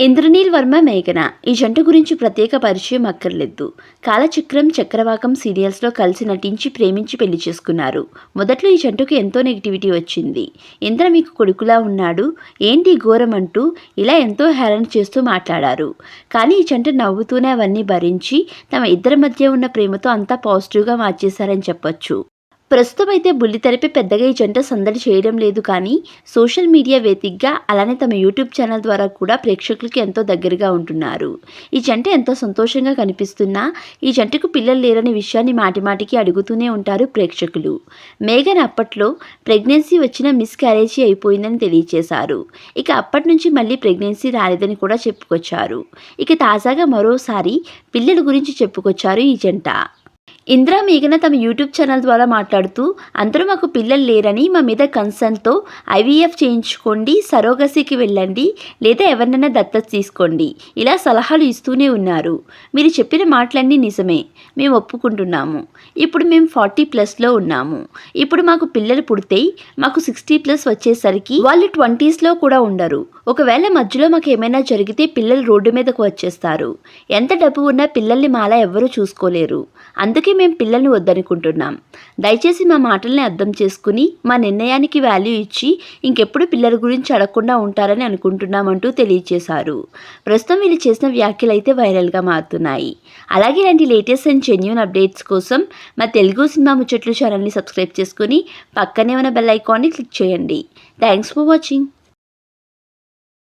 ఇంద్రనీల్ వర్మ మేఘన. ఈ జంట గురించి ప్రత్యేక పరిచయం అక్కర్లేదు. కాలచక్రం చక్రవాకం సీరియల్స్లో కలిసి నటించి ప్రేమించి పెళ్ళి చేసుకున్నారు. మొదట్లో ఈ జంటకు ఎంతో నెగిటివిటీ వచ్చింది. ఇంద్ర మీకు కొడుకులా ఉన్నాడు. ఏంటి ఘోరం అంటూ ఇలా ఎంతో హేళన చేస్తూ మాట్లాడారు. కానీ ఈ జంట నవ్వుతూనే అవన్నీ భరించి తమ ఇద్దరి మధ్య ఉన్న ప్రేమతో అంతా పాజిటివ్గా మార్చేశారని చెప్పొచ్చు. ప్రస్తుతం అయితే బుల్లితెరపై పెద్దగా ఈ జంట సందడి చేయడం లేదు కానీ సోషల్ మీడియా వేదికగా అలానే తమ యూట్యూబ్ ఛానల్ ద్వారా కూడా ప్రేక్షకులకి ఎంతో దగ్గరగా ఉంటున్నారు. ఈ జంట ఎంతో సంతోషంగా కనిపిస్తున్నా ఈ జంటకు పిల్లలు లేరనే విషయాన్ని మాటిమాటికి అడుగుతూనే ఉంటారు ప్రేక్షకులు. మేఘన్ అప్పట్లో ప్రెగ్నెన్సీ వచ్చిన మిస్ క్యారేజీ అయిపోయిందని తెలియజేశారు ఇక అప్పటి నుంచి మళ్ళీ ప్రెగ్నెన్సీ రాలేదని కూడా చెప్పుకొచ్చారు. ఇక తాజాగా మరోసారి పిల్లల గురించి చెప్పుకొచ్చారు ఈ జంట. ఇందిరా మేఘన తమ యూట్యూబ్ ఛానల్ ద్వారా మాట్లాడుతూ అందరూ మాకు పిల్లలు లేరని మా మీద కన్సర్న్తో ఐవీఎఫ్ చేయించుకోండి సరోగసీకి వెళ్ళండి లేదా ఎవరినైనా దత్తత తీసుకోండి ఇలా సలహాలు ఇస్తూనే ఉన్నారు. మీరు చెప్పిన మాటలన్నీ నిజమే మేము ఒప్పుకుంటున్నాము. ఇప్పుడు మేము ఫార్టీ ప్లస్లో ఉన్నాము. ఇప్పుడు మాకు పిల్లలు పుడితే మాకు సిక్స్టీ ప్లస్ వచ్చేసరికి వాళ్ళు ట్వంటీస్లో కూడా ఉండరు. ఒకవేళ మధ్యలో మాకు ఏమైనా జరిగితే పిల్లలు రోడ్డు మీదకు వచ్చేస్తారు. ఎంత డబ్బు ఉన్నా పిల్లల్ని మాలా ఎవ్వరూ చూసుకోలేరు. అందుకే మేము పిల్లల్ని వద్దనుకుంటున్నాం. దయచేసి మా మాటల్ని అర్థం చేసుకుని మా నిర్ణయానికి వాల్యూ ఇచ్చి ఇంకెప్పుడు పిల్లల గురించి అడగకుండా ఉంటారని అనుకుంటున్నామంటూ తెలియజేశారు ప్రస్తుతం వీళ్ళు చేసిన వ్యాఖ్యలు అయితే వైరల్గా మారుతున్నాయి. అలాగే ఇలాంటి లేటెస్ట్ అండ్ జెన్యున్ అప్డేట్స్ కోసం మా తెలుగు సినిమా ముచ్చట్లు ఛానల్ని సబ్స్క్రైబ్ చేసుకుని పక్కనే ఉన్న బెల్ ఐకాన్ని క్లిక్ చేయండి. Thanks for watching.